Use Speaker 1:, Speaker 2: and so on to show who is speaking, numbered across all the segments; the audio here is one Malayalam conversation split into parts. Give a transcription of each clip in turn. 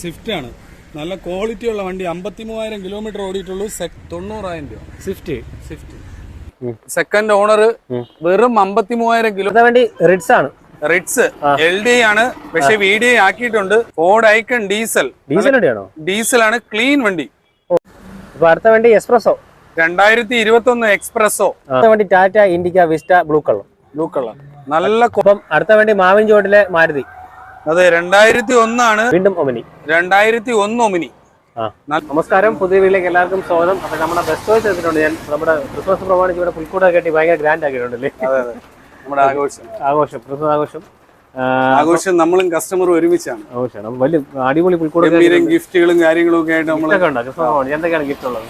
Speaker 1: സ്വിഫ്റ്റ് ആണ്. നല്ല ക്വാളിറ്റി ഉള്ള വണ്ടി. അമ്പത്തി മൂവായിരം കിലോമീറ്റർ ഓടിയിട്ടുള്ളൂ തൊണ്ണൂറായിരം രൂപ.
Speaker 2: സ്വിഫ്റ്റ്
Speaker 1: സ്വിഫ്റ്റ് സെക്കൻഡ് ഓണർ വെറും അമ്പത്തി മൂവായിരം കിലോ
Speaker 2: വണ്ടി റിഡ്സ് ആണ്.
Speaker 1: റിറ്റ്സ് എൽ ഡി ആണ്. പക്ഷെ വി ഡി ആക്കിയിട്ടുണ്ട്. ഫോർഡ് ഐക്കൺ ഡീസൽ
Speaker 2: ഡീസൽ വണ്ടിയാണോ
Speaker 1: ഡീസൽ ആണ്. ക്ലീൻ വണ്ടി.
Speaker 2: അടുത്ത വണ്ടി എക്സ്പ്രസോ
Speaker 1: രണ്ടായിരത്തി ഇരുപത്തി ഒന്ന് എക്സ്പ്രസോ
Speaker 2: അടുത്ത വണ്ടി Tata Indica Vista blue colour
Speaker 1: blue colour നല്ല
Speaker 2: അടുത്ത വണ്ടി മാവിൻ ചോട്ടിലെ മാരുതി
Speaker 1: അതെ രണ്ടായിരത്തി ഒന്നാണ്
Speaker 2: വീണ്ടും ഒമിനി.
Speaker 1: രണ്ടായിരത്തി ഒന്ന് ഒമിനി
Speaker 2: നമസ്കാരം പുതിയ വീട്ടിലേക്ക് എല്ലാവർക്കും സ്വാഗതം. അപ്പൊ നമ്മുടെ ബെസ്റ്റ് ചോയ്സ് എടുത്തിട്ടുണ്ട് ഞാൻ. നമ്മുടെ ക്രിസ്മസ് പ്രമാണിച്ച് ഇവിടെ പുൽക്കൂടൊക്കെ കെട്ടി ഭയങ്കര ഗ്രാൻഡ് ആക്കിയിട്ടുണ്ടല്ലേ
Speaker 1: നമ്മുടെ ആഘോഷം.
Speaker 2: ആഘോഷം ക്രിസ്മസ് ആഘോഷം.
Speaker 1: ആഘോഷം നമ്മളും കസ്റ്റമറും ഒരുമിച്ചാണ്.
Speaker 2: ആഘോഷം. വലിയ അടിപൊളി
Speaker 1: പുൽക്കൂടും ഗിഫ്റ്റുകളും കാര്യങ്ങളും ഒക്കെ ആയിട്ട് നമ്മൾ
Speaker 2: എന്തൊക്കെയാണ് ഗിഫ്റ്റ് ഉള്ളത്?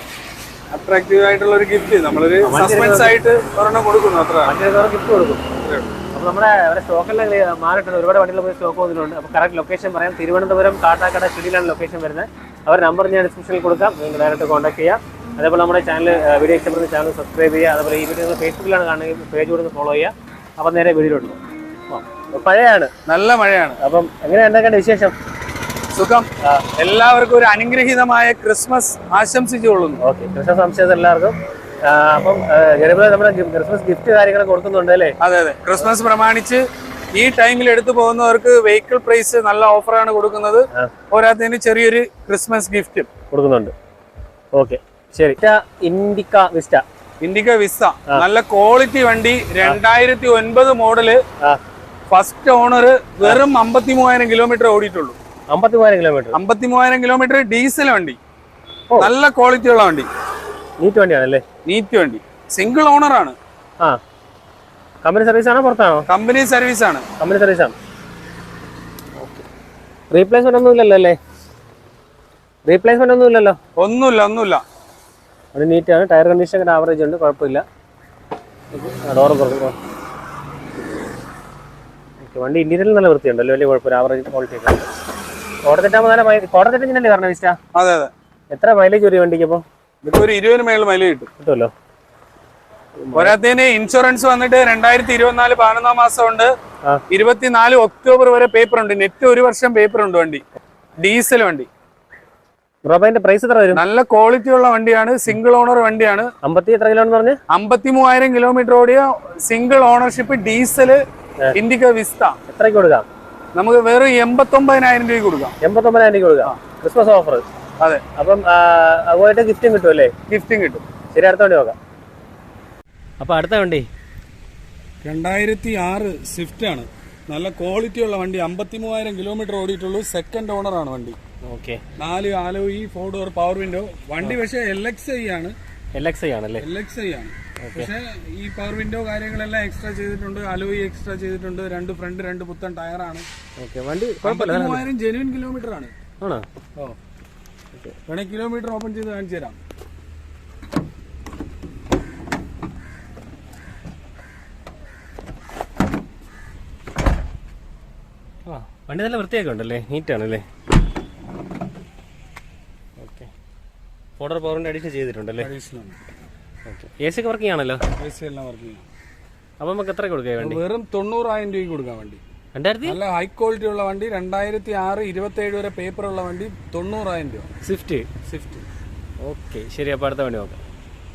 Speaker 1: അട്രാക്റ്റീവ് ആയിട്ടുള്ള ഒരു ഗിഫ്റ്റ് നമ്മളൊരു സസ്പെൻസ് ആയിട്ട് ഒരെണ്ണം കൊടുക്കുന്നു അത്ര
Speaker 2: ഗിഫ്റ്റ് കൊടുക്കും. നമ്മുടെ ഇവിടെ സ്റ്റോക്കെല്ലാം മാറിയിട്ടുണ്ട്. ഒരുപാട് വണ്ടികൾ പോയി സ്റ്റോക്ക് വന്നിട്ടുണ്ട്. അപ്പോൾ കറക്റ്റ് ലൊക്കേഷൻ പറയാം. തിരുവനന്തപുരം കാട്ടാക്കട ഷിഡിലാണ് ലൊക്കേഷൻ വരുന്നത്. അവർ നമ്പർ ഞാൻ ഡിസ്ക്രിപ്ഷനിൽ കൊടുക്കാം. നിങ്ങൾ ഡയറക്റ്റ് കോൺടാക്ട് ചെയ്യാം. അതേപോലെ നമ്മുടെ ചാനൽ വീഡിയോ ഇഷ്ടപ്പെടുന്ന ചാനൽ സബ്സ്ക്രൈബ് ചെയ്യുക. അതേപോലെ ഈ വീഡിയോ ഫേസ്ബുക്കിലാണ് കാണുന്നത് പേജ് കൊടുത്ത് ഫോളോ ചെയ്യുക. അപ്പം നേരെ വീഡിയോ ഉണ്ട് മഴയാണ്.
Speaker 1: നല്ല മഴയാണ്.
Speaker 2: അപ്പം എങ്ങനെ എന്തൊക്കെയാണ് വിശേഷം?
Speaker 1: സുഖം. എല്ലാവർക്കും ഒരു അനുഗ്രഹീതമായ ക്രിസ്മസ് ആശംസിച്ചു കൊള്ളുന്നു
Speaker 2: ഓക്കെ. ക്രിസ്മസ് ആശംസിച്ചത് എല്ലാവർക്കും. അപ്പം ഗരിബ് നമ്മുടെ ക്രിസ്മസ് ഗിഫ്റ്റ് കാര്യങ്ങൾ കൊടുക്കുന്നുണ്ട് അല്ലേ?
Speaker 1: അതെ അതെ. ക്രിസ്മസ് പ്രമാണിച്ച് ഈ ടൈമിൽ എടുത്തു പോകുന്നവർക്ക് വെഹിക്കിൾ പ്രൈസ് നല്ല ഓഫറാണ് കൊടുക്കുന്നത്. പോരാത്തതിന് ചെറിയൊരു ക്രിസ്മസ് ഗിഫ്റ്റും.
Speaker 2: കൊടുക്കുന്നുണ്ട്. ഓക്കെ ശരി. Indica Vista.
Speaker 1: ഇൻഡിക്ക വിസ്സ നല്ല ക്വാളിറ്റി വണ്ടി. രണ്ടായിരത്തി ഒൻപത്
Speaker 2: മോഡൽ
Speaker 1: ഫസ്റ്റ് ഓണർ വെറും അമ്പത്തി മൂവായിരം കിലോമീറ്റർ ഓടിയിട്ടുള്ളൂ.
Speaker 2: അമ്പത്തി മൂവായിരം കിലോമീറ്റർ.
Speaker 1: അമ്പത്തി മൂവായിരം കിലോമീറ്റർ ഡീസൽ വണ്ടി. നല്ല ക്വാളിറ്റി ഉള്ള വണ്ടി.
Speaker 2: നീറ്റ് വണ്ടിയാണല്ലേ?
Speaker 1: നീറ്റ് വണ്ടി. സിംഗിൾ ഓണർ ആണ്.
Speaker 2: ആ. കമ്പനി സർവീസ് ആണോ പുറത്താണോ?
Speaker 1: കമ്പനി സർവീസ് ആണ്.
Speaker 2: കമ്പനി സർവീസ് ആണ്. റീപ്ലേസ്മെന്റ് ഒന്നും ഇല്ലല്ലോ അല്ലേ? റീപ്ലേസ്മെന്റ് ഒന്നും ഇല്ലല്ലോ?
Speaker 1: ഒന്നുമില്ല ഒന്നുമില്ല.
Speaker 2: അത് നീറ്റ് ആണ്. ടയർ കണ്ടീഷൻ ആവറേജ് ഉണ്ട് കുഴപ്പമില്ല. ഡോറ് ഓക്കെ വണ്ടി ഇന്റീരിയൽ നല്ല വൃത്തിയുണ്ടല്ലോ വലിയ കുഴപ്പമില്ല. ആവറേജ് ക്വാളിറ്റി ഒക്കെ ഉണ്ട്. കോടത്തിട്ടാകുമ്പോൾ നല്ല മൈ കോടത്തിട്ട് ഇങ്ങനെ പറഞ്ഞ വിസ്റ്റ
Speaker 1: അതെ അതെ.
Speaker 2: എത്ര മൈലേജ് ഒരു വണ്ടിക്ക് അപ്പോൾ
Speaker 1: ഇപ്പൊ ഒരു ഇരുപതിന് മേളിൽ മൈലേജ് കിട്ടും.
Speaker 2: കിട്ടുമല്ലോ.
Speaker 1: പോരാത്തതിന് ഇൻഷുറൻസ് വന്നിട്ട് രണ്ടായിരത്തി ഇരുപത്തിനാല് പതിനൊന്നാം മാസം ഉണ്ട്. ഇരുപത്തിനാല് ഒക്ടോബർ വരെ പേപ്പർ ഉണ്ട്. നെറ്റ് ഒരു വർഷം പേപ്പർ ഉണ്ട് വണ്ടി. ഡീസൽ വണ്ടി.
Speaker 2: പ്രൈസ് എത്ര വരും?
Speaker 1: നല്ല ക്വാളിറ്റി ഉള്ള വണ്ടിയാണ്. സിംഗിൾ ഓണർ വണ്ടിയാണ്.
Speaker 2: അമ്പത്തി എത്ര കിലോ എന്ന്
Speaker 1: അമ്പത്തി മൂവായിരം കിലോമീറ്റർ ഓടിയ single ownership diesel Indica Vista
Speaker 2: എത്രയ്ക്ക് കൊടുക്കാം?
Speaker 1: നമുക്ക് വെറും എൺപത്തി ഒമ്പതിനായിരം രൂപ കൊടുക്കാം.
Speaker 2: എൺപത്തി ഒമ്പതിനായിരം രൂപ കൊടുക്കാം ക്രിസ്മസ് ഓഫർ
Speaker 1: അതെ.
Speaker 2: അപ്പം അതുമായിട്ട് ഗിഫ്റ്റും കിട്ടും അല്ലേ?
Speaker 1: ഗിഫ്റ്റും കിട്ടും.
Speaker 2: ശരി അടുത്ത വണ്ടി നോക്കാം. അപ്പൊ അടുത്ത വണ്ടി.
Speaker 1: രണ്ടായിരത്തി ആറ് സ്വിഫ്റ്റ് ആണ്. നല്ല ക്വാളിറ്റി ഉള്ള വണ്ടി. അമ്പത്തി മൂവായിരം കിലോമീറ്റർ ഓടിയിട്ടുള്ളൂ. സെക്കൻഡ് ഓണർ ആണ് വണ്ടി.
Speaker 2: ഓക്കെ.
Speaker 1: നാല് alloy four door power window വണ്ടി പക്ഷേ എൽ എക്സ് ഐ ആണ്.
Speaker 2: എൽ എക്സ് ഐ ആണല്ലേ?
Speaker 1: എൽ എക്സ് ഐ ആണ്. പക്ഷേ ഈ പവർ വിൻഡോ കാര്യങ്ങളെല്ലാം എക്സ്ട്രാ ചെയ്തിട്ടുണ്ട്. അലോയി എക്സ്ട്രാ ചെയ്തിട്ടുണ്ട്. രണ്ട് ഫ്രണ്ട് രണ്ട് പുത്തൻ ടയറാണ്
Speaker 2: ഓക്കെ. വണ്ടി
Speaker 1: മൂവായിരം ജെനുവിൻ കിലോമീറ്റർ ആണ്.
Speaker 2: ആണോ?
Speaker 1: ഓ. വേണമെങ്കിൽ കിലോമീറ്റർ ഓപ്പൺ ചെയ്ത് കാണിച്ചു തരാം.
Speaker 2: ആ വണ്ടി നല്ല വൃത്തിയൊക്കെ ഉണ്ടല്ലേ? നീറ്റാണല്ലേ ഓക്കെ. ഫോർഡർ പവറിന്റെ അഡീഷൻ ചെയ്തിട്ടുണ്ടല്ലേ? ഓക്കെ. എ സി ഒക്കെ വർക്കിംഗ് ആണല്ലോ?
Speaker 1: എ സി എല്ലാം വർക്കിംഗ് ആണ്.
Speaker 2: അപ്പം നമുക്ക് എത്ര കൊടുക്കാം വേണ്ടി?
Speaker 1: വെറും തൊണ്ണൂറായിരം രൂപയ്ക്ക് കൊടുക്കാൻ വണ്ടി.
Speaker 2: രണ്ടായിരത്തി?
Speaker 1: നല്ല ഹൈ ക്വാളിറ്റി ഉള്ള വണ്ടി രണ്ടായിരത്തി ആറ് ഇരുപത്തി ഏഴ് വരെ പേപ്പർ ഉള്ള വണ്ടി തൊണ്ണൂറായിരം രൂപ.
Speaker 2: സ്വിഫ്റ്റ്
Speaker 1: സ്വിഫ്റ്റ്
Speaker 2: ഓക്കെ ശരി അപ്പൊ അടുത്ത വണ്ടി നോക്കാം.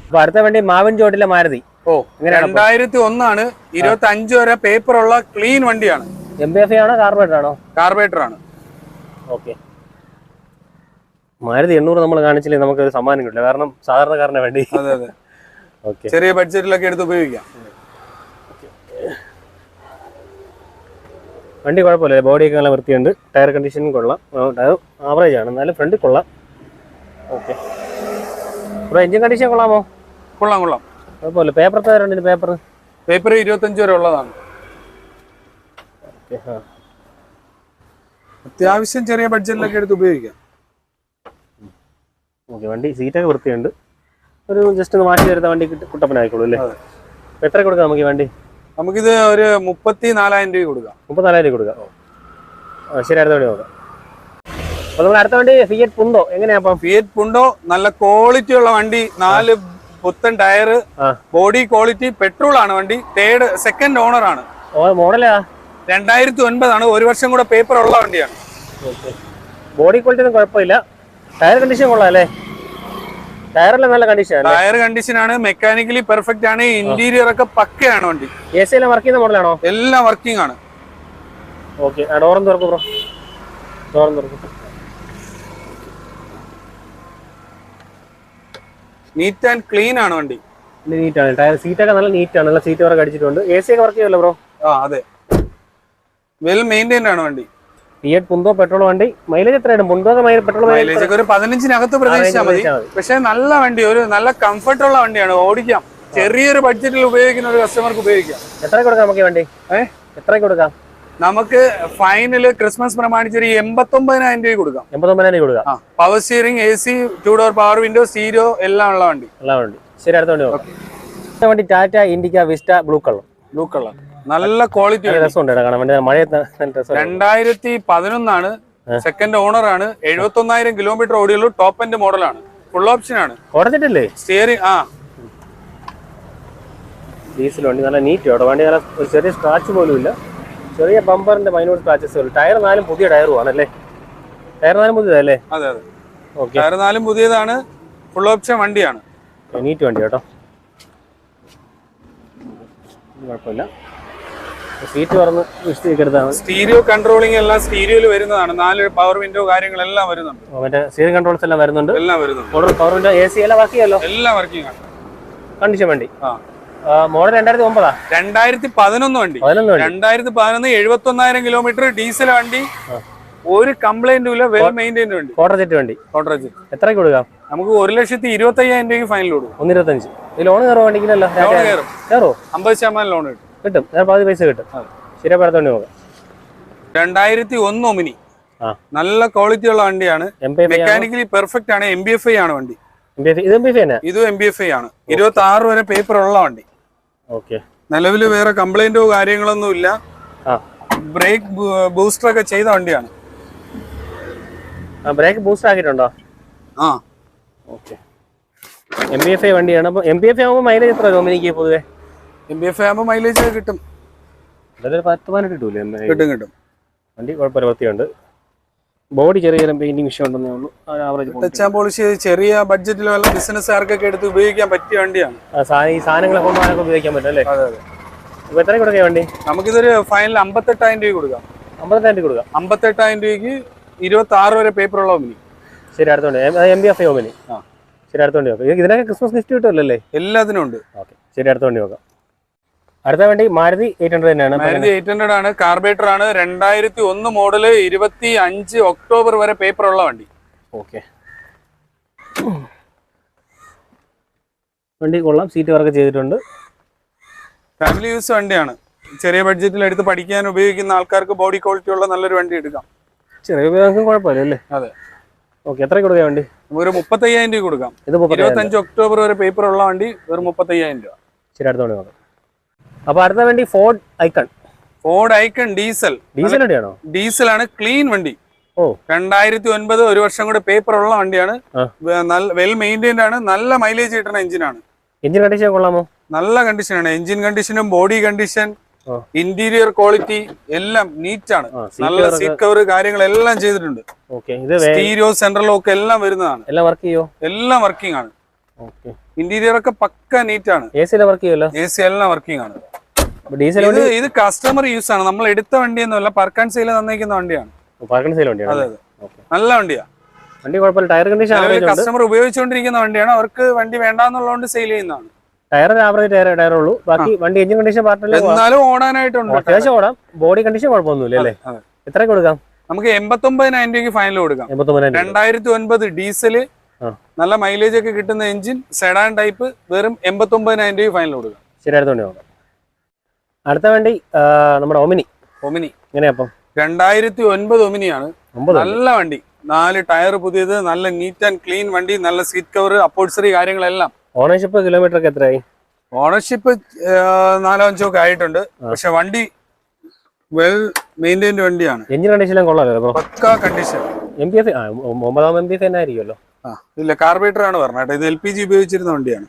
Speaker 2: അപ്പൊ അടുത്ത വണ്ടി മാവൻ ചോട്ടിലെ മാരുതി.
Speaker 1: ഓ രണ്ടായിരത്തി ഒന്നാണ് ഇരുപത്തി അഞ്ച് വരെ പേപ്പർ ഉള്ള ക്ലീൻ വണ്ടിയാണ്.
Speaker 2: എം ബി എഫ് ആണോ കാർബേറ്റർ ആണോ?
Speaker 1: കാർബേറ്റർ ആണ്.
Speaker 2: ഓക്കെ മാരുതി എണ്ണൂറ് നമ്മൾ കാണിച്ചില്ലേ നമുക്ക് സമ്മാനം കിട്ടില്ല. കാരണം സാധാരണക്കാരനെ വേണ്ടി.
Speaker 1: ചെറിയ ബഡ്ജറ്റിലൊക്കെ എടുത്ത് ഉപയോഗിക്കാം.
Speaker 2: വണ്ടി കുഴപ്പമില്ല. ബോഡിയൊക്കെ നല്ല വൃത്തിയുണ്ട്. ടയർ കണ്ടീഷനും കൊള്ളാം. ടയർ ആവറേജ് ആണ്. എന്നാലും ഫ്രണ്ടിൽ കൊള്ളാം. ഓക്കെ ഇവിടെ എഞ്ചിൻ കണ്ടീഷൻ കൊള്ളാമോ?
Speaker 1: കൊള്ളാം കൊള്ളാം.
Speaker 2: കുഴപ്പമില്ല. പേപ്പർ തരണ്ട് പേപ്പർ
Speaker 1: പേപ്പർ ഇരുപത്തഞ്ച് വരെ ഉള്ളതാണ്. അത്യാവശ്യം ചെറിയ ബഡ്ജറ്റിലൊക്കെ എടുത്ത് ഉപയോഗിക്കാം.
Speaker 2: ഓക്കെ വണ്ടി സീറ്റൊക്കെ വൃത്തിയുണ്ട്. ഒരു ജസ്റ്റ് ഒന്ന് മാറ്റി വരുന്ന വണ്ടി കിട്ട- കുട്ടപ്പനായിക്കോളൂ അല്ലേ? എത്ര കൊടുക്കാം നമുക്ക് ഈ വണ്ടി?
Speaker 1: നമുക്കിത് ഒരു മുപ്പത്തി നാലായിരം രൂപ കൊടുക്കാം.
Speaker 2: മുപ്പത്തിനാലായിരം രൂപ കൊടുക്കാം. ആ ശരി അടുത്ത വണ്ടി നോക്കാം. അപ്പോൾ നമ്മൾ അടുത്ത വണ്ടി ഫിയറ്റ് പുണ്ടോ എങ്ങനെയാ അപ്പം?
Speaker 1: ഫിയറ്റ് പുണ്ടോ നല്ല ക്വാളിറ്റി ഉള്ള വണ്ടി നാല് പുത്തൻ ടയർ
Speaker 2: ആ.
Speaker 1: ബോഡി ക്വാളിറ്റി പെട്രോൾ ആണ് വണ്ടി തേർഡ് സെക്കൻഡ് ഓണർ ആണ്.
Speaker 2: ഓ മോഡലാ
Speaker 1: രണ്ടായിരത്തി ഒൻപതാണ് ഒരു വർഷം കൂടെ പേപ്പർ ഉള്ള വണ്ടിയാണ്.
Speaker 2: ബോഡി ക്വാളിറ്റി ഒന്നും കുഴപ്പമില്ല. ടയർ കണ്ടീഷൻ കൊള്ളാം അല്ലേ? ടയറെല്ലാം നല്ല കണ്ടീഷൻ
Speaker 1: ടയർ കണ്ടീഷൻ ആണ്. മെക്കാനിക്കലി പെർഫെക്റ്റ് ആണ്. ഇന്റീരിയർ ഒക്കെ പക്കയാണ് വണ്ടി.
Speaker 2: എ സി എല്ലാം വർക്ക് ചെയ്യുന്ന മോഡലാണോ
Speaker 1: എല്ലാം വർക്കിംഗ് ആണ്.
Speaker 2: ഓക്കെ ഡോറും തുറക്കും ബ്രോ ഡോറും തുറക്കും.
Speaker 1: നീറ്റ് ആൻഡ് ക്ലീൻ ആണ് വണ്ടി.
Speaker 2: നീറ്റ് ആണ്. ടയർ സീറ്റ് ഒക്കെ നല്ല നീറ്റാണ് നല്ല സീറ്റ് വർക്ക് അടിച്ചിട്ടുണ്ട്. എ സി ഒക്കെ വർക്ക് ചെയ്യുമല്ലോ ബ്രോ
Speaker 1: ആ അതെ. വെൽ മെയിന്റൈൻഡ് ആണ് വണ്ടി.
Speaker 2: ഫിയറ്റ് പുന്തോ പെട്രോൾ വണ്ടി. മൈലേജ് എത്രയാണ്? പുന്തോ പെട്രോൾ
Speaker 1: മൈലേജ് ഒരു പതിനഞ്ചിനകത്ത് പ്രതീക്ഷിച്ചാൽ മതി. പക്ഷെ നല്ല വണ്ടി ഒരു നല്ല കംഫർട്ട് ഉള്ള വണ്ടിയാണ്. ഓടിക്കാം. ചെറിയൊരു ബഡ്ജറ്റിൽ ഉപയോഗിക്കുന്ന ഒരു കസ്റ്റമർക്ക് ഉപയോഗിക്കാം.
Speaker 2: എത്ര കൊടുക്കാം നമുക്ക് വണ്ടി? എത്ര കൊടുക്കാം?
Speaker 1: നമുക്ക് ഫൈനൽ ക്രിസ്മസ് പ്രമാണിച്ച് ഒരു എൺപത്തൊമ്പതിനായിരം രൂപ കൊടുക്കാം.
Speaker 2: എൺപത്തൊമ്പതിനായിരം കൊടുക്കാം.
Speaker 1: Power steering A C two door power window zero എല്ലാം ഉള്ള വണ്ടി.
Speaker 2: വണ്ടി ശരി അടുത്ത വണ്ടി നോക്കാം. അടുത്ത വണ്ടി Tata Indica Vista blue colour
Speaker 1: blue colour നല്ല ക്വാളിറ്റി രണ്ടായിരത്തി പതിനൊന്നാണ് സെക്കൻഡ് ഓണർ ആണ്. എഴുപത്തി ഒന്നായിരം കിലോമീറ്റർ ഓടിയുള്ളൂ ടോപ്പ് എൻഡ് മോഡലാണ് ഫുൾ ഓപ്ഷൻ ആണ്.
Speaker 2: ഓടത്തിട്ടില്ലേ
Speaker 1: സ്റ്റിയറിംഗ് ആ.
Speaker 2: ഡീസൽ വണ്ടി നല്ല നീറ്റ് കേട്ടോ. വണ്ടി നല്ല ചെറിയ സ്ക്രാച്ച് പോലും ഇല്ല. ചെറിയ ബമ്പറിന്റെ മൈനോർ സ്ക്രാച്ചസ് ഉള്ളൂ. ടയർ നാലും പുതിയ ടയറും ആണല്ലേ ടയർ നാലും പുതിയതല്ലേ?
Speaker 1: അതെ അതെ.
Speaker 2: ഓക്കെ
Speaker 1: ടയർ നാലും പുതിയതാണ്. ഫുൾ ഓപ്ഷൻ വണ്ടിയാണ്.
Speaker 2: നീറ്റ് വണ്ടി കേട്ടോ. കുഴപ്പമില്ല. സീറ്റ് പറഞ്ഞ്
Speaker 1: സ്റ്റീരിയോ കൺട്രോളിംഗ് എല്ലാം സ്റ്റീരിയോയിൽ വരുന്നതാണ്. നാല് പവർ വിൻഡോ കാര്യങ്ങളെല്ലാം വരുന്നുണ്ട്.
Speaker 2: മറ്റേ സീറ്റ് കൺട്രോൾസ് എല്ലാം വരുന്നുണ്ട്.
Speaker 1: എല്ലാം വരുന്നുണ്ട്.
Speaker 2: പവർ വിൻഡോ എ സി എല്ലാം വർക്ക് ചെയ്യാലോ
Speaker 1: എല്ലാം വർക്കിംഗ് ആണ്
Speaker 2: കണ്ടീഷൻ വണ്ടി.
Speaker 1: ആ.
Speaker 2: മോഡൽ രണ്ടായിരത്തി ഒമ്പതാ
Speaker 1: രണ്ടായിരത്തി പതിനൊന്ന് വണ്ടി. രണ്ടായിരത്തി പതിനൊന്ന് എഴുപത്തി ഒന്നായിരം കിലോമീറ്റർ ഡീസൽ വണ്ടി ഒരു കംപ്ലൈന്റും ഇല്ല വെൽ മെയിന്റൈൻഡ് വണ്ടി.
Speaker 2: ക്വാർട്ടർ ജെറ്റ് വണ്ടി.
Speaker 1: കോട്ടർജെറ്റ്
Speaker 2: എത്ര കൊടുക്കാം?
Speaker 1: നമുക്ക് ഒരു ലക്ഷത്തി ഇരുപത്തി അയ്യായിരം രൂപയ്ക്ക് ഫൈനൽ കൊടുക്കും.
Speaker 2: ഒന്നിരുപത്തഞ്ച്. ഈ ലോൺ
Speaker 1: ലോൺ കയറും അമ്പത് ശതമാനം ലോൺ കിട്ടും.
Speaker 2: കിട്ടും. പകുതി പൈസ കിട്ടും.
Speaker 1: അതെ.
Speaker 2: ശരി അടുത്ത വണ്ടി നോക്കാം
Speaker 1: രണ്ടായിരത്തി ഒന്ന് ഒമിനി. നല്ല ക്വാളിറ്റി ഉള്ള വണ്ടിയാണ്. മെക്കാനിക്കലി പെർഫെക്റ്റ് ആണ്. എം ബി എഫ് ഐ ആണ് വണ്ടി.
Speaker 2: ഇത് എം ബി എഫ് ഐ
Speaker 1: ഇതും എം ബി എഫ് ഐ ആണ്. ഇരുപത്തി ആറ് വരെ പേപ്പർ ഉള്ള വണ്ടി.
Speaker 2: ഓക്കെ.
Speaker 1: നിലവിൽ വേറെ കംപ്ലൈന്റോ കാര്യങ്ങളൊന്നും ഇല്ല. ബ്രേക്ക് ബൂസ്റ്റർ ഒക്കെ ചെയ്ത വണ്ടിയാണ്.
Speaker 2: ആ ബ്രേക്ക് ബൂസ്റ്റർ ആക്കിയിട്ടുണ്ടോ?
Speaker 1: ആ.
Speaker 2: Okay. M B F I വണ്ടിയാണ്. അപ്പോൾ എം ബി എഫ് ഐ ആകുമ്പോൾ മൈലേജ് എത്ര എനിക്ക് പൊതുവെ?
Speaker 1: എം ബി എഫ് ആകുമ്പോൾ മൈലേജ് കിട്ടും.
Speaker 2: അതൊരു പത്ത് പതിനെട്ട് കിട്ടൂലേ
Speaker 1: കിട്ടും കിട്ടും.
Speaker 2: വണ്ടി കുഴപ്പമില്ല വൃത്തിയുണ്ട് ബോഡി ചെറിയ പെയിന്റിംഗ് വിഷയം ഉണ്ടെന്നേ ഉള്ളൂ. ആവറേജ്
Speaker 1: ടച്ച് ആൻഡ് പോളിഷ് ചെറിയ ബഡ്ജറ്റിൽ വല്ല ബിസിനസ്സുകാർക്കൊക്കെ എടുത്ത് ഉപയോഗിക്കാൻ പറ്റിയ വണ്ടിയാണ്.
Speaker 2: ഈ സാധനങ്ങളെ കൊണ്ടുപോകാനൊക്കെ ഉപയോഗിക്കാൻ പറ്റും അല്ലേ?
Speaker 1: അതെ അതെ.
Speaker 2: അപ്പോൾ എത്ര കൊടുക്കുക വണ്ടി?
Speaker 1: നമുക്കിതൊരു ഫൈനൽ അമ്പത്തെട്ടായിരം രൂപ കൊടുക്കാം.
Speaker 2: അമ്പത്തിരണ്ട് രൂപ കൊടുക്കാം.
Speaker 1: അമ്പത്തെട്ടായിരം രൂപയ്ക്ക് ഇരുപത്തി ആറ് വരെ പേപ്പർ ഉള്ള മിനി
Speaker 2: ശരി അടുത്തോണ്ട്. എം ബി എഫ് കമ്പനി
Speaker 1: ആ.
Speaker 2: ശരി അടുത്തോണ്ടി നോക്കാം. ഇതിനൊക്കെ ക്രിസ്മസ് ഗിഫ്റ്റ് കിട്ടുമല്ലോ അല്ലേ?
Speaker 1: എല്ലാത്തിനും ഉണ്ട്.
Speaker 2: ഓക്കെ. ശരി അടുത്തോണ്ടി നോക്കാം. അടുത്ത വണ്ടി മാരുതി എയ്റ്റ് ഹൺഡ്രഡ് തന്നെയാണ്.
Speaker 1: മാരുതി എയ്റ്റ് ഹൺഡ്രഡ് ആണ്. കാർബേറ്റർ ആണ്. രണ്ടായിരത്തി ഒന്ന് മോഡൽ ഇരുപത്തി അഞ്ച് ഒക്ടോബർ വരെ പേപ്പർ ഉള്ള വണ്ടി.
Speaker 2: ഓക്കെ വണ്ടി കൊള്ളാം. സീറ്റ് വർക്ക് ചെയ്തിട്ടുണ്ട്.
Speaker 1: ഫാമിലി യൂസ് വണ്ടിയാണ്. ചെറിയ ബഡ്ജറ്റിൽ എടുത്ത് പഠിക്കാൻ ഉപയോഗിക്കുന്ന ആൾക്കാർക്ക് ബോഡി ക്വാളിറ്റി ഉള്ള നല്ലൊരു വണ്ടി എടുക്കാം.
Speaker 2: ചെറിയ ഉപയോഗം കുഴപ്പമില്ല അല്ലേ
Speaker 1: അതെ.
Speaker 2: ഓക്കെ എത്ര കൊടുക്കാം വണ്ടി?
Speaker 1: ഒരു മുപ്പത്തയ്യായിരം രൂപ കൊടുക്കാം.
Speaker 2: ഇത്
Speaker 1: ഇരുപത്തഞ്ച് ഒക്ടോബർ വരെ പേപ്പർ ഉള്ള വണ്ടി ഒരു മുപ്പത്തയ്യായിരം രൂപ.
Speaker 2: ശരി അടുത്ത വണ്ടി നോക്കാം. അപ്പോൾ അടുത്ത വണ്ടി Ford Ikon
Speaker 1: Ford Ikon diesel
Speaker 2: diesel വണ്ടിയാണോ?
Speaker 1: ഡീസലാണ് ആണ് ക്ലീൻ വണ്ടി.
Speaker 2: ഓ.
Speaker 1: രണ്ടായിരത്തി ഒൻപത് ഒരു വർഷം കൂടെ പേപ്പർ ഉള്ള വണ്ടിയാണ്. നല്ല വെൽ മെയിന്റൈൻഡ് ആണ് നല്ല മൈലേജ് കിട്ടുന്ന എഞ്ചിനാണ്
Speaker 2: എഞ്ചിൻ കണ്ടീഷൻ കൊള്ളാമോ?
Speaker 1: നല്ല കണ്ടീഷനാണ് എഞ്ചിൻ കണ്ടീഷനും ബോഡി കണ്ടീഷൻ ഇന്റീരിയർ ക്വാളിറ്റി എല്ലാം നീറ്റ് ആണ്. നല്ല സീറ്റ് കവർ കാര്യങ്ങളെല്ലാം ചെയ്തിട്ടുണ്ട്. സ്റ്റീരിയോ സെൻട്രൽ ലോക്ക് എല്ലാം വരുന്നതാണ്.
Speaker 2: എല്ലാം വർക്ക് ചെയ്യോ?
Speaker 1: എല്ലാം വർക്കിംഗ് ആണ്. ഇന്റീരിയർ ഒക്കെ പക്ക നീറ്റ് ആണ്.
Speaker 2: എ
Speaker 1: സി എല്ലാം വർക്കിംഗ് ആണ്.
Speaker 2: ഡീസൽ
Speaker 1: ഇത് ഇത് കസ്റ്റമർ യൂസ് ആണ്. നമ്മൾ എടുത്ത വണ്ടിയൊന്നുമല്ല പാർക്ക് ആൻഡ് സെയിൽ തന്നേക്കുന്ന വണ്ടിയാണ്.
Speaker 2: സെയിൽ വണ്ടിയാണ്
Speaker 1: അതെ നല്ല വണ്ടിയാ.
Speaker 2: വണ്ടി കുഴപ്പമില്ല. ടയർ കണ്ടീഷൻ
Speaker 1: കസ്റ്റമർ ഉപയോഗിച്ചുകൊണ്ടിരിക്കുന്ന വണ്ടിയാണ്. അവർക്ക് വണ്ടി വേണ്ടാന്നുള്ളതുകൊണ്ട് സെയിൽ ചെയ്യുന്നതാണ്.
Speaker 2: ടയർ ആവറേജ് ടയർ ടയർ ഉള്ളൂ. ബാക്കി വണ്ടി എഞ്ചിൻ കണ്ടീഷൻ പാർട്ടില്ല
Speaker 1: എന്നാലും ഓടാനായിട്ടുണ്ട്.
Speaker 2: അത്യാവശ്യം ഓടാം. ബോഡി കണ്ടീഷൻ കുഴപ്പമൊന്നുമില്ല അല്ലേ? എത്ര കൊടുക്കാം?
Speaker 1: നമുക്ക് എൺപത്തൊമ്പതിനായിരം രൂപയ്ക്ക് ഫൈനൽ കൊടുക്കാം. രണ്ടായിരത്തി ഒൻപത്
Speaker 2: ഡീസൽ
Speaker 1: നല്ല മൈലേജ് ഒക്കെ കിട്ടുന്ന എഞ്ചിൻ സെഡാൻ ടൈപ്പ് വെറും എൺപത്തൊമ്പതിനായിരം രൂപയ്ക്ക് ഫൈനൽ കൊടുക്കാം.
Speaker 2: ശരി അടുത്ത വണ്ടി നമ്മുടെ ഒമിനി.
Speaker 1: ഒമിനി.
Speaker 2: എങ്ങനെയാ അപ്പം?
Speaker 1: രണ്ടായിരത്തി ഒൻപത് ഒമിനിയാണ് നല്ല വണ്ടി. നാല് ടയർ പുതിയത് നല്ല നീറ്റ് ആൻഡ് ക്ലീൻ വണ്ടി നല്ല സീറ്റ് കവർ അപ്പോഴ്സറി കാര്യങ്ങളെല്ലാം.
Speaker 2: ഓണർഷിപ്പ് കിലോമീറ്റർ ഒക്കെ എത്രയായി?
Speaker 1: ഓണർഷിപ്പ് നാലോ അഞ്ചോ ഒക്കെ ആയിട്ടുണ്ട്. പക്ഷെ വണ്ടി വെൽ മെയിന്റൈൻഡ് വണ്ടിയാണ്.
Speaker 2: എഞ്ചിൻ കണ്ടീഷൻ കൊള്ളാമല്ലോ
Speaker 1: പക്ക കണ്ടീഷൻ
Speaker 2: എം പി ആ ഒമ്പതാം എം പി എഫ് തന്നെ ആയിരിക്കുമല്ലോ.
Speaker 1: ആ ഇല്ല കാർബേറ്റർ ആണ് പറഞ്ഞത്. ഇത് എൽ പി ജി ഉപയോഗിച്ചിരുന്ന വണ്ടിയാണ്.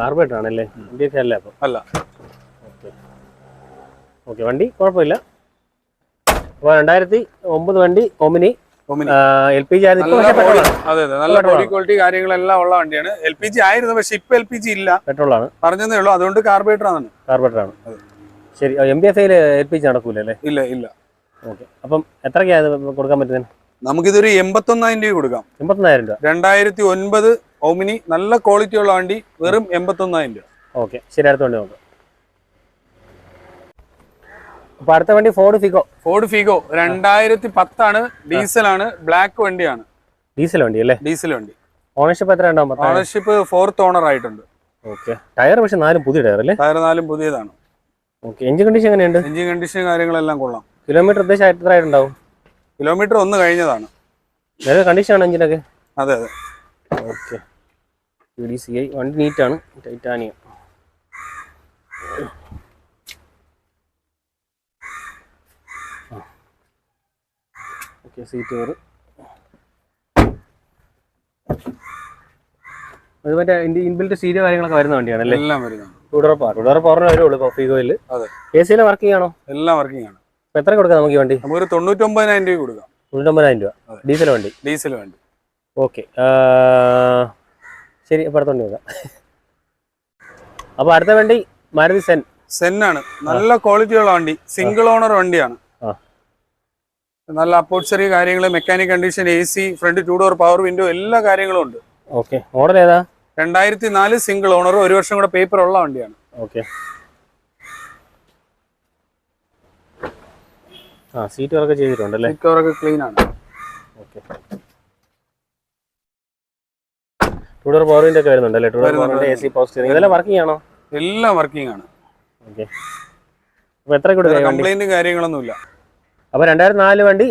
Speaker 2: കാർബേറ്റർ ആണല്ലേ? എം പി അല്ലേ അപ്പൊ
Speaker 1: അല്ല.
Speaker 2: ഓക്കെ വണ്ടി കുഴപ്പമില്ല. അപ്പോൾ രണ്ടായിരത്തി ഒമ്പത് വണ്ടി ഒമിനി. എൽ പി ജി ആയിരുന്നു.
Speaker 1: അതെ അതെ നല്ല ബോഡി ക്വാളിറ്റി കാര്യങ്ങളെല്ലാം ഉള്ള വണ്ടിയാണ്. എൽ പി ജി ആയിരുന്നു പക്ഷെ ഇപ്പൊ എൽ പി ജി ഇല്ല.
Speaker 2: പെട്രോൾ ആണ്
Speaker 1: പറഞ്ഞതേ ഉള്ളൂ. അതുകൊണ്ട് കാർബേറ്റർ ആണ്.
Speaker 2: കാർബേറ്റർ ആണ്. ശരി എം ബി എഫ് ഐയിൽ എൽ പി ജി നടക്കൂല അല്ലേ?
Speaker 1: ഇല്ല ഇല്ല.
Speaker 2: ഓക്കെ അപ്പം എത്രയ്ക്കാണ് ഇത് കൊടുക്കാൻ പറ്റുന്നത്
Speaker 1: നമുക്കിതൊരു എൺപത്തൊന്നായിരം രൂപ കൊടുക്കാം.
Speaker 2: എൺപത്തൊന്നായിരം രൂപ.
Speaker 1: രണ്ടായിരത്തി ഒൻപത് ഒമിനി നല്ല ക്വാളിറ്റി ഉള്ള വണ്ടി വെറും എൺപത്തൊന്നായിരം രൂപ.
Speaker 2: ഓക്കെ ശരി അടുത്ത വണ്ടി നോക്കാം. അപ്പൊ അടുത്ത വണ്ടി ഫോർഡ് ഫിഗോ
Speaker 1: ഫോർഡ് ഫിഗോ രണ്ടായിരത്തി പത്താണ് ആണ് ബ്ലാക്ക് വണ്ടിയാണ്.
Speaker 2: ഡീസൽ വണ്ടി അല്ലേ?
Speaker 1: ഡീസൽ വണ്ടി.
Speaker 2: ഓണർഷിപ്പ് എത്ര ഉണ്ടാവും
Speaker 1: ഓണർഷിപ്പ് ഫോർത്ത് ഓണർ ആയിട്ടുണ്ട്.
Speaker 2: ഓക്കെ ടയർ പക്ഷെ നാലും പുതിയ ടയർ അല്ലേ?
Speaker 1: ടയർ നാലും പുതിയതാണ്.
Speaker 2: ഓക്കെ എഞ്ചിൻ കണ്ടീഷൻ എങ്ങനെയുണ്ട്?
Speaker 1: എഞ്ചിൻ കണ്ടീഷൻ കാര്യങ്ങളെല്ലാം കൊള്ളാം.
Speaker 2: കിലോമീറ്റർ ഉദ്ദേശം എത്ര ആയിട്ടുണ്ടാവും?
Speaker 1: കിലോമീറ്റർ ഒന്ന് കഴിഞ്ഞതാണ്.
Speaker 2: നല്ല കണ്ടീഷൻ ആണ് എഞ്ചിനൊക്കെ
Speaker 1: അതെ അതെ.
Speaker 2: ഓക്കെ വണ്ടി നീറ്റാണ് ടൈറ്റാനിയം ഓക്കെ സീറ്റ് കയറ് അത് മറ്റേ ഇൻബിൽറ്റ് സ്റ്റീരിയോ കാര്യങ്ങളൊക്കെ വരുന്ന വണ്ടിയാണ് അല്ലേ?
Speaker 1: എല്ലാം വരുന്നതാണ്.
Speaker 2: ടൂഡർ പവർ ടൂഡർ പവറിന് വരുള്ളൂ ഇപ്പോൾ ഫിഗോയിൽ
Speaker 1: അതെ.
Speaker 2: എ സിയിൽ വർക്കിംഗ് ആണോ
Speaker 1: എല്ലാം വർക്കിംഗ് ആണ്.
Speaker 2: അപ്പോൾ എത്ര കൊടുക്കാം നമുക്ക് ഈ വണ്ടി?
Speaker 1: നമുക്കൊരു തൊണ്ണൂറ്റൊമ്പതിനായിരം രൂപ കൊടുക്കാം.
Speaker 2: തൊണ്ണൂറ്റൊമ്പതിനായിരം രൂപ. ഡീസൽ വണ്ടി.
Speaker 1: ഡീസൽ വണ്ടി.
Speaker 2: ഓക്കെ ശരി അപ്പോൾ അടുത്ത വണ്ടി നോക്കാം. അപ്പോൾ അടുത്ത വണ്ടി മാരുതി സെൻ.
Speaker 1: സെൻ ആണ്. നല്ല ക്വാളിറ്റി ഉള്ള വണ്ടി. സിംഗിൾ ഓണർ വണ്ടിയാണ്. നല്ല അപ്പോട്സറി കാര്യങ്ങൾ mechanic condition A C front two door power window എല്ലാ കാര്യങ്ങളും ഉണ്ട്.
Speaker 2: ഓക്കെ മോഡൽ ഏതാ?
Speaker 1: രണ്ടായിരത്തി നാല് സിംഗിൾ ഓണർ ഒരു വർഷം കൂടെ പേപ്പർ ഉള്ള വണ്ടിയാണ്.
Speaker 2: ഓക്കെ ആ സീറ്റ് വർക്ക് ചെയ്തിട്ടുണ്ട് അല്ലേ?
Speaker 1: സീറ്റ് വർക്ക് ക്ലീൻ ആണ്.
Speaker 2: Okay two door power window ഒക്കെ വരുന്നുണ്ട് അല്ലേ? Two
Speaker 1: door
Speaker 2: window A C power steering ഇതെല്ലാം വർക്കിംഗ് ആണോ?
Speaker 1: എല്ലാം വർക്കിംഗ് ആണ്.
Speaker 2: ഓക്കെ അപ്പോൾ എത്ര കൊടുക്കുക വണ്ടി?
Speaker 1: കംപ്ലൈന്റും കാര്യങ്ങളൊന്നുമില്ല.
Speaker 2: അപ്പോൾ രണ്ടായിരത്തി നാല് വണ്ടി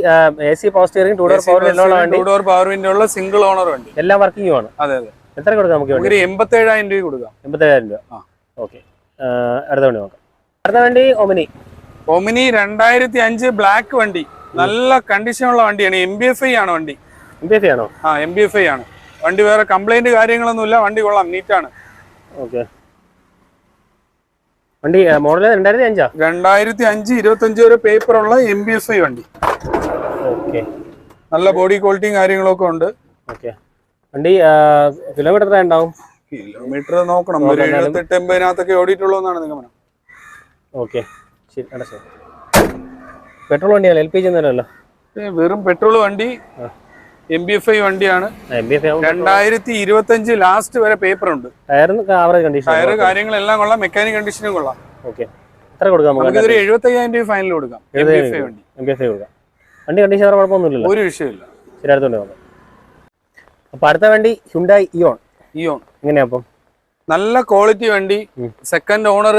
Speaker 2: A C power steering two door power window വണ്ടി.
Speaker 1: ടൂ ഡോർ പവർ വിൻഡോ ഉള്ള സിംഗിൾ ഓണർ വണ്ടി.
Speaker 2: എല്ലാം വർക്കിംഗ് ആണ്.
Speaker 1: അതെ അതെ.
Speaker 2: എത്ര കൊടുക്കാം നമുക്ക്
Speaker 1: ഒരു എൺപത്തേഴായിരം രൂപ കൊടുക്കാം.
Speaker 2: എൺപത്തേഴായിരം രൂപ. ഓക്കെ. അടുത്ത വണ്ടി നോക്കാം. അടുത്ത വണ്ടി ഒമിനി.
Speaker 1: ഒമിനി രണ്ടായിരത്തി അഞ്ച് ബ്ലാക്ക് വണ്ടി. നല്ല കണ്ടീഷൻ ഉള്ള വണ്ടിയാണ്. എം ബി എഫ് ഐ ആണ് വണ്ടി.
Speaker 2: എം ബി എഫ് ഐ ആണോ?
Speaker 1: ആ എം ബി എഫ് ഐ ആണ്. വണ്ടി വേറെ കംപ്ലൈന്റ് കാര്യങ്ങളൊന്നുമില്ല. വണ്ടി കൊള്ളാം. നീറ്റാണ്
Speaker 2: ഓക്കെ. വണ്ടി മോഡൽ രണ്ടായിരത്തി അഞ്ചാ?
Speaker 1: രണ്ടായിരത്തി അഞ്ച് ഇരുപത്തി അഞ്ച് വരെ പേപ്പർ ഉള്ള എം ബി എസ് ഐ വണ്ടി.
Speaker 2: ഓക്കെ.
Speaker 1: നല്ല ബോഡി ക്വാളിറ്റിയും കാര്യങ്ങളൊക്കെ ഉണ്ട്.
Speaker 2: ഓക്കെ. വണ്ടി കിലോമീറ്റർ എത്ര ഉണ്ടാവും?
Speaker 1: കിലോമീറ്റർ നോക്കണം. ഒരു എഴുപത്തെട്ട് എൺപതിനകത്തൊക്കെ ഓടിയിട്ടുള്ളൂ എന്നാണ് നിഗമനം
Speaker 2: ഓക്കെ. ശരി അടച്ചോ. പെട്രോൾ വണ്ടിയല്ല എൽ പി ജി ഒന്നുമല്ലല്ലോ.
Speaker 1: വെറും പെട്രോൾ വണ്ടി. എം ബി എഫ് ഐ വണ്ടിയാണ്. രണ്ടായിരത്തി ഇരുപത്തി അഞ്ച് ലാസ്റ്റ് വരെ പേപ്പർ ഉണ്ട്. ടയർ കാര്യങ്ങളെല്ലാം കൊള്ളാം മെക്കാനിക് കണ്ടീഷനും കൊള്ളാം.
Speaker 2: ഓക്കെ എത്ര കൊടുക്കാം നമുക്ക്?
Speaker 1: നമുക്കിതൊരു എഴുപത്തി അയ്യായിരം രൂപ ഫൈനൽ കൊടുക്കാം. എം ബി എഫ് ഐ വണ്ടി.
Speaker 2: എം ബി എഫ് കൊടുക്കാം. വണ്ടി കണ്ടീഷൻ കുഴപ്പമൊന്നുമില്ലല്ലോ.
Speaker 1: ഒരു വിഷയമില്ല
Speaker 2: ശരി അടുത്തോണ്ട് നോക്കാം അപ്പോൾ അടുത്ത വണ്ടി ഹുണ്ടായി ഇയോൺ
Speaker 1: ഇയോൺ
Speaker 2: എങ്ങനെയാ അപ്പം?
Speaker 1: നല്ല ക്വാളിറ്റി വണ്ടി. സെക്കൻഡ് ഓണർ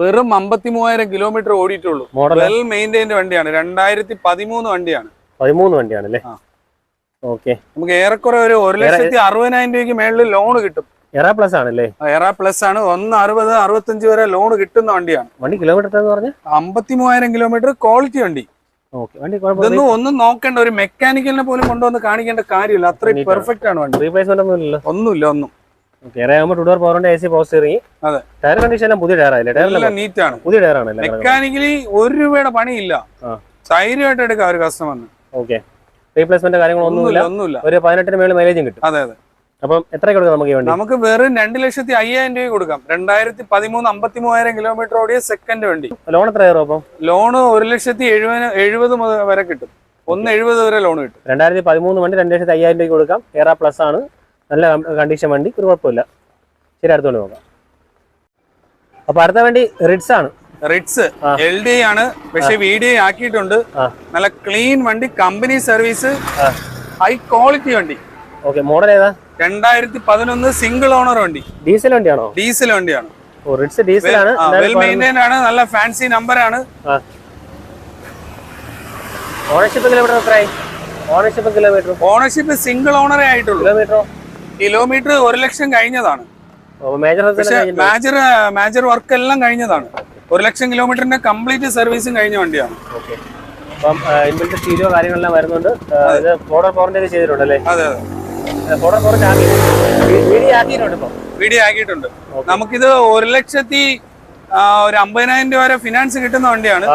Speaker 1: വെറും അമ്പത്തി മൂവായിരം കിലോമീറ്റർ ഓടിയിട്ടുള്ളൂ വെൽ മെയിന്റൈൻഡ് വണ്ടിയാണ്. രണ്ടായിരത്തി പതിമൂന്ന് വണ്ടിയാണ്.
Speaker 2: പതിമൂന്ന് വണ്ടിയാണല്ലേ?
Speaker 1: ആ.
Speaker 2: ഓക്കെ
Speaker 1: നമുക്ക് ഏറെക്കുറെ ഒരു ഒരു ലക്ഷത്തി അറുപതിനായിരം രൂപയ്ക്ക് മേളിൽ ലോൺ കിട്ടും.
Speaker 2: എറ പ്ലസ് ആണല്ലേ?
Speaker 1: എറ പ്ലസ് ആണ്. ഒന്ന് അറുപത് അറുപത്തഞ്ച് വരെ ലോൺ കിട്ടുന്ന വണ്ടിയാണ്.
Speaker 2: വണ്ടി കിലോമീറ്റർ എന്ന് പറഞ്ഞാൽ
Speaker 1: അമ്പത്തി മൂവായിരം കിലോമീറ്റർ ക്വാളിറ്റി വണ്ടി ഇതൊന്നും ഒന്നും നോക്കേണ്ട ഒരു മെക്കാനിക്കലിനെ പോലും കൊണ്ടുവന്ന് കാണിക്കേണ്ട കാര്യമില്ല. അത്രയും പെർഫെക്റ്റ് ആണ്. വണ്ടി.
Speaker 2: റീപ്ലേസ്മെന്റ്
Speaker 1: ഒന്നുമില്ല ഒന്നും. മെക്കാനിക്കലി ഒരു രൂപയുടെ പണിയില്ല. ധൈര്യമായിട്ട് എടുക്കാം ഒരു കസ്റ്റമറിന്
Speaker 2: ഓക്കെ റീപ്ലേസ്മെന്റ് കാര്യങ്ങളൊന്നുമില്ല.
Speaker 1: ഒന്നുമില്ല
Speaker 2: ഒരു പതിനെട്ടിന് മേളിൽ മൈലേജും കിട്ടും.
Speaker 1: അതെ അതെ.
Speaker 2: അപ്പം എത്ര കൊടുക്കാം നമുക്ക് വേണ്ടി?
Speaker 1: നമുക്ക് വെറും രണ്ട് ലക്ഷത്തി അയ്യായിരം രൂപ കൊടുക്കാം. രണ്ടായിരത്തി പതിമൂന്ന് അമ്പത്തി മൂവായിരം കിലോമീറ്റർ ഓടിയ സെക്കൻഡ് വണ്ടി.
Speaker 2: ലോൺ എത്ര കയറും അപ്പം?
Speaker 1: ലോണ് ഒരു ലക്ഷത്തി എഴുപത് എഴുപത് മുതൽ വരെ കിട്ടും. ഒന്ന് എഴുപത് വരെ ലോൺ കിട്ടും.
Speaker 2: രണ്ടായിരത്തി പതിമൂന്ന് വണ്ടി രണ്ട് ലക്ഷത്തി അയ്യായിരം രൂപ കൊടുക്കാം. ഏറെ പ്ലസ് ആണ്. നല്ല കണ്ടീഷൻ വണ്ടി. ഒരു കുഴപ്പമില്ല. ശരി അടുത്തോണ്ട് നോക്കാം. അപ്പൊ അടുത്ത വണ്ടി റിഡ്സ് ആണ്.
Speaker 1: റിറ്റ്സ്. എൽ ഡി ആണ്. പക്ഷെ വി ഡി ആക്കിയിട്ടുണ്ട്. നല്ല ക്ലീൻ വണ്ടി കമ്പനി സർവീസ് ഹൈ ക്വാളിറ്റി വണ്ടി.
Speaker 2: ഓക്കെ മോഡൽ ഏതാ?
Speaker 1: രണ്ടായിരത്തി പതിനൊന്ന് സിംഗിൾ ഓണർ വണ്ടി.
Speaker 2: ഡീസൽ വണ്ടിയാണോ?
Speaker 1: ഡീസൽ വണ്ടിയാണ്.
Speaker 2: ഓ റിഡ്സ് ഡീസൽ ആണ്.
Speaker 1: വെൽ മെയിന്റൈൻ ആണ്. നല്ല ഫാൻസി നമ്പർ ആണ്.
Speaker 2: ഓണർഷിപ്പ് കിലോമീറ്റർ എത്രയായി? ഓണർഷിപ്പ് കിലോമീറ്റർ
Speaker 1: ഓണർഷിപ്പ് സിംഗിൾ ഓണറേ ആയിട്ടുള്ളൂ.
Speaker 2: കിലോമീറ്ററോ
Speaker 1: കിലോമീറ്റർ ഒരു ലക്ഷം കഴിഞ്ഞതാണ്.
Speaker 2: മേജർ
Speaker 1: മാജർ മാജർ വർക്ക് എല്ലാം കഴിഞ്ഞതാണ്. ഒരു ലക്ഷം കിലോമീറ്ററിന്റെ കംപ്ലീറ്റ് സർവീസും കഴിഞ്ഞ വണ്ടിയാണ്.
Speaker 2: ഓക്കെ. അപ്പം ഇൻബിൽറ്റ് സ്റ്റീരിയോ കാര്യങ്ങളെല്ലാം വരുന്നുണ്ട്. ഇത് ബോർഡർ പവറിന്റെ ഒക്കെ ചെയ്തിട്ടുണ്ട് അല്ലേ
Speaker 1: അതെ. അതെ
Speaker 2: ബോർഡർ പവറിന്റെ ആക്കി വീഡിയോ ആക്കിയിട്ടുണ്ട് ഇപ്പം.
Speaker 1: വീഡിയോ ആക്കിയിട്ടുണ്ട്. നമുക്കിത് ഒരു ലക്ഷത്തി ഒരു അമ്പതിനായിരം രൂപ വരെ ഫിനാൻസ് കിട്ടുന്ന വണ്ടിയാണ്.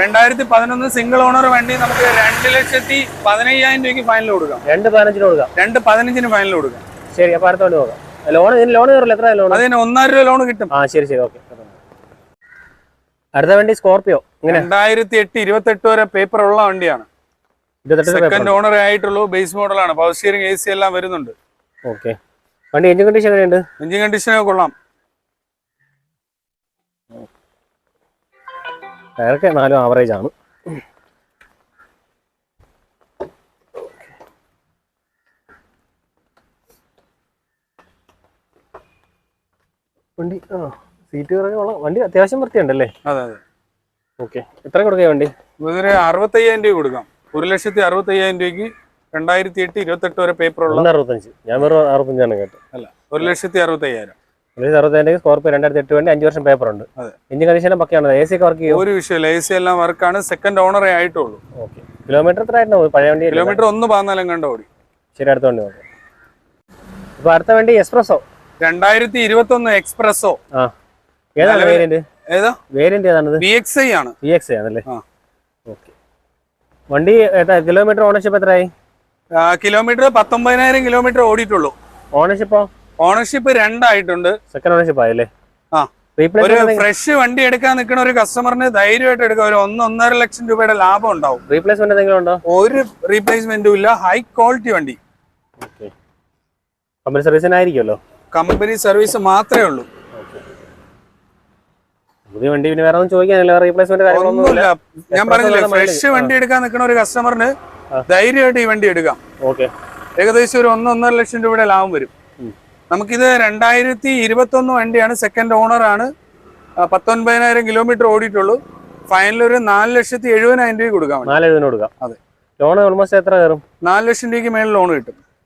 Speaker 1: രണ്ടായിരത്തി പതിനൊന്ന് സിംഗിൾ ഓണർ വണ്ടി നമുക്ക് രണ്ട് ലക്ഷത്തി പതിനയ്യായിരം രൂപയ്ക്ക് ഫൈനൽ കൊടുക്കാം.
Speaker 2: രണ്ട് പതിനഞ്ചിന് കൊടുക്കാം.
Speaker 1: രണ്ട് പതിനഞ്ചിന് ഫൈനൽ കൊടുക്കാം.
Speaker 2: ശരി അപ്പൊ അടുത്ത പോകാം ലോൺ ലോൺ കയറില്ല. എത്ര ലോൺ
Speaker 1: അതിന് ഒന്നര രൂപ ലോൺ കിട്ടും.
Speaker 2: ആ ശരി ശരി. ഓക്കെ. അടുത്ത വണ്ടി സ്കോർപിയോ?
Speaker 1: രണ്ടായിരത്തി എട്ട് ഇരുപത്തെട്ട് വരെ പേപ്പർ ഉള്ള വണ്ടിയാണ്. സെക്കൻഡ് ഓണർ ആയിട്ടുള്ളൂ ബേസ് മോഡലാണ് പവർ സ്റ്റിയറിംഗ് എ സി എല്ലാം വരുന്നുണ്ട്.
Speaker 2: ഓക്കെ വണ്ടി എഞ്ചിൻ കണ്ടീഷൻ എങ്ങനെയുണ്ട്?
Speaker 1: എഞ്ചിൻ കണ്ടീഷൻ കൊള്ളാം.
Speaker 2: ടയറൊക്കെ നാലും ആവറേജ് ആണ്. വണ്ടി ആ. സീറ്റ് ഉള്ള വണ്ടി അത്യാവശ്യം വൃത്തിയുണ്ടല്ലേ?
Speaker 1: അതെ അതെ.
Speaker 2: ഓക്കെ എത്ര കൊടുക്കുക വണ്ടി?
Speaker 1: ഇതിന് അറുപത്തയ്യായിരം രൂപ കൊടുക്കാം. ഒരു ലക്ഷത്തി അറുപത്തയ്യായിരം രൂപയ്ക്ക് രണ്ടായിരത്തി എട്ട് ഇരുപത്തെട്ട് വരെ പേപ്പർ ഉള്ള
Speaker 2: അറുപത്തഞ്ച്. ഞാൻ വെറും അറുപത്തഞ്ചാണ് കേട്ടോ
Speaker 1: അല്ല ഒരു ലക്ഷത്തി അറുപത്തയ്യായിരം.
Speaker 2: ഒരു അറുപത്തഞ്ച് സ്കോർപ്പിയോ രണ്ടായിരത്തി എട്ട് വണ്ടി അഞ്ച് വർഷം പേപ്പർ ഉണ്ട്.
Speaker 1: അതെ.
Speaker 2: എഞ്ചിൻ കണ്ടീഷനും പക്കയാണ് എ സി ഒക്കെ വർക്ക് ചെയ്യും?
Speaker 1: ഒരു വിഷയമില്ല. എ സി എല്ലാം വർക്കാണ് സെക്കൻഡ് ഓണറേ ആയിട്ടുള്ളൂ.
Speaker 2: ഓക്കെ കിലോമീറ്റർ എത്ര പഴയ വണ്ടി
Speaker 1: കിലോമീറ്റർ ഒന്ന് പതിനാലും കണ്ട ഓടി.
Speaker 2: ശരി അടുത്ത വണ്ടി നോക്കാം. അടുത്ത വണ്ടി എക്സ്പ്രസോ
Speaker 1: രണ്ടായിരത്തി ഇരുപത്തി ഒന്ന് എക്സ്പ്രസോ
Speaker 2: ആ. ഏതാണ് വേരിയന്റ്
Speaker 1: ഏതാ?
Speaker 2: വേരിയന്റ് ഏതാണത്?
Speaker 1: ബി എക്സ് ഐ ആണ്.
Speaker 2: ബി എക്സ് ആണല്ലേ?
Speaker 1: ആ.
Speaker 2: ഓക്കെ വണ്ടി കിലോമീറ്റർ ഓണർഷിപ്പ് എത്രയായി?
Speaker 1: കിലോമീറ്റർ പത്തൊമ്പതിനായിരം കിലോമീറ്റർ ഓടിയിട്ടുള്ളൂ.
Speaker 2: ഓണർഷിപ്പോ
Speaker 1: ഓണർഷിപ്പ് രണ്ടായിട്ടുണ്ട്.
Speaker 2: സെക്കൻഡ് ഓണർഷിപ്പ് ആയല്ലേ?
Speaker 1: ആ. ഒരു ഫ്രഷ് വണ്ടി എടുക്കാൻ നിൽക്കുന്ന ഒരു കസ്റ്റമറിന് ധൈര്യമായിട്ട് എടുക്കാം ഒരു ഒന്ന് ഒന്നര ലക്ഷം രൂപയുടെ ലാഭം ഉണ്ടാവും.
Speaker 2: റീപ്ലേസ്മെന്റ് എന്തെങ്കിലും ഉണ്ടോ?
Speaker 1: ഒരു റീപ്ലേസ്മെന്റും ഇല്ല. ഹൈ ക്വാളിറ്റി വണ്ടി.
Speaker 2: കമ്പനി സർവീസിനായിരിക്കുമല്ലോ
Speaker 1: കമ്പനി സർവീസ് മാത്രമേ ഉള്ളൂ.
Speaker 2: പുതിയ വണ്ടി പിന്നെ വേറെ ഒന്നും ചോദിക്കാനില്ല. റീപ്ലേസ്മെന്റ് കാര്യങ്ങളൊന്നുമില്ല
Speaker 1: ഞാൻ പറഞ്ഞില്ലേ ഫ്രഷ് വണ്ടി എടുക്കാൻ നിൽക്കുന്ന ഒരു കസ്റ്റമറിന് ധൈര്യമായിട്ട് ഈ വണ്ടി എടുക്കാം.
Speaker 2: ഓക്കെ
Speaker 1: ഏകദേശം ഒരു ഒന്നൊന്നര ലക്ഷം രൂപയുടെ ലാഭം വരും. നമുക്കിത് രണ്ടായിരത്തി ഇരുപത്തി ഒന്ന് വണ്ടിയാണ്. സെക്കൻഡ് ഓണർ ആണ്. ആ, പത്തൊൻപതിനായിരം കിലോമീറ്റർ ഓടിയിട്ടുള്ളൂ. ഫൈനൽ ഒരു നാല് ലക്ഷത്തി എഴുപതിനായിരം രൂപ കൊടുക്കാൻ വേണ്ടി.
Speaker 2: നാല് എഴുതിന് കൊടുക്കാം.
Speaker 1: അതെ.
Speaker 2: ലോൺ ഓൾമോസ്റ്റ് എത്ര കയറും?
Speaker 1: നാല് ലക്ഷം രൂപയ്ക്ക് മേളിൽ ലോൺ കിട്ടും.